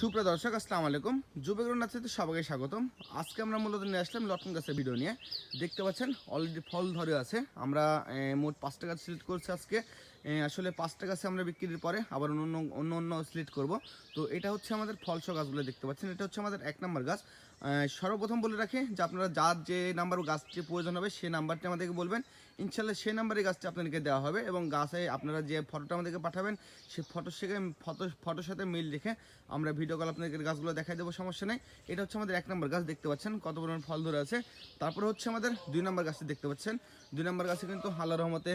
সুপ্রিয় দর্শক, আসসালামু আলাইকুম। যুবগ্রহণ নাচাতে সবাইকে স্বাগতম। আজকে আমরা মূলত নিয়ে আসলাম লটন গাছের ভিডিও নিয়ে। দেখতে পাচ্ছেন অলরেডি ফল ধরে আছে। আমরা মোট পাঁচটা গাছ সিলেক্ট করছি আজকে। আসলে পাঁচটা গাছে আমরা বিক্রির পরে আবার অন্য অন্য অন্য সিলেক্ট করব। তো এটা হচ্ছে আমাদের ফলস গাছগুলো দেখতে পাচ্ছেন। এটা হচ্ছে আমাদের এক নম্বর গাছ। সর্বপ্রথম বলে রাখি, যে আপনারা যার যে নাম্বার গাছটি প্রয়োজন হবে সেই নাম্বারটি আমাদেরকে বলবেন। ইনশাল্লাহ সেই নাম্বারে গাছটি আপনাদেরকে দেওয়া হবে এবং গাছে আপনারা যে ফটোটা আমাদেরকে পাঠাবেন সেই ফটোর সাথে ফটো ফটোর সাথে মিল রেখে আমরা ভিডিও কল আপনাদের গাছগুলো দেখাই দেবো, সমস্যা নেই। এটা হচ্ছে আমাদের এক নম্বর গাছ, দেখতে পাচ্ছেন কত পরিমাণ ফল ধরে আছে। তারপরে হচ্ছে আমাদের দুই নম্বর গাছটি দেখতে পাচ্ছেন। দুই নম্বর গাছে কিন্তু আল্লাহ রহমতে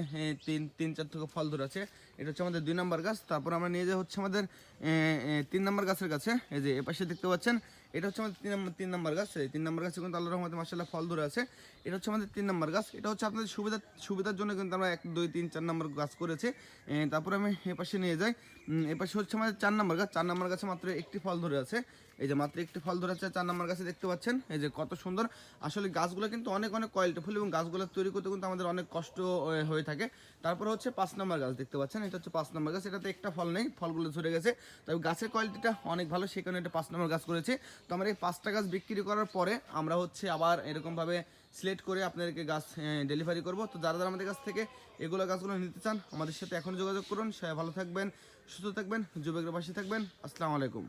তিন তিন চার থেকে ফল ধরে আছে। এটা হচ্ছে আমাদের দুই নম্বর গাছ। তারপর আমরা নিয়ে যাই হচ্ছে আমাদের তিন নম্বর গাছের কাছে। এই যে এপাশে দেখতে পাচ্ছেন, এটা হচ্ছে আমাদের তিন নম্বর তিন নম্বর গাছ। তিন নম্বর গাছে কিন্তু আল্লাহ রহমতে মাসাল্লাহ ফল ধরে আছে। এটা হচ্ছে আমাদের তিন নম্বর গাছ। এটা হচ্ছে আপনাদের সুবিধা, সুবিধার জন্য কিন্তু আমরা এক, দুই, তিন, চার নম্বর গাছ করেছি। তারপরে আমি এপাশে নিয়ে যাই। এপাশে হচ্ছে আমাদের চার নম্বর গাছ। চার নম্বর গাছে মাত্র একটি ফল ধরে আছে। এই যে মাত্র একটি ফল ধরে আছে চার নম্বর গাছে দেখতে পাচ্ছেন। এই যে কত সুন্দর। আসলে গাছগুলো কিন্তু অনেক অনেক কোয়ালিটি ফুল এবং গাছগুলো তৈরি করতে কিন্তু আমাদের অনেক কষ্ট হয়ে থাকে। তারপর হচ্ছে পাঁচ নম্বর গাছ। দেখতে পাচ্ছেন, এটা হচ্ছে পাঁচ নম্বর গাছ। এটাতে একটা ফল নেই, ফলগুলো ঝরে গেছে। তবে গাছের কোয়ালিটিটা অনেক ভালো, সেই কারণে এটা পাঁচ নম্বর গাছ করেছে। তো আমরা এই পাঁচটা গাছ বিক্রি করার পরে আমরা হচ্ছে আবার এরকমভাবে সিলেক্ট করে আপনাদেরকে গাছ ডেলিভারি করব। তো যারা যারা আমাদের কাছ থেকে এগুলো গাছগুলো নিতে চান, আমাদের সাথে এখন যোগাযোগ করুন। সবাই ভালো থাকবেন, সুস্থ থাকবেন, যুবকের পাশে থাকবেন। আসসালামু আলাইকুম।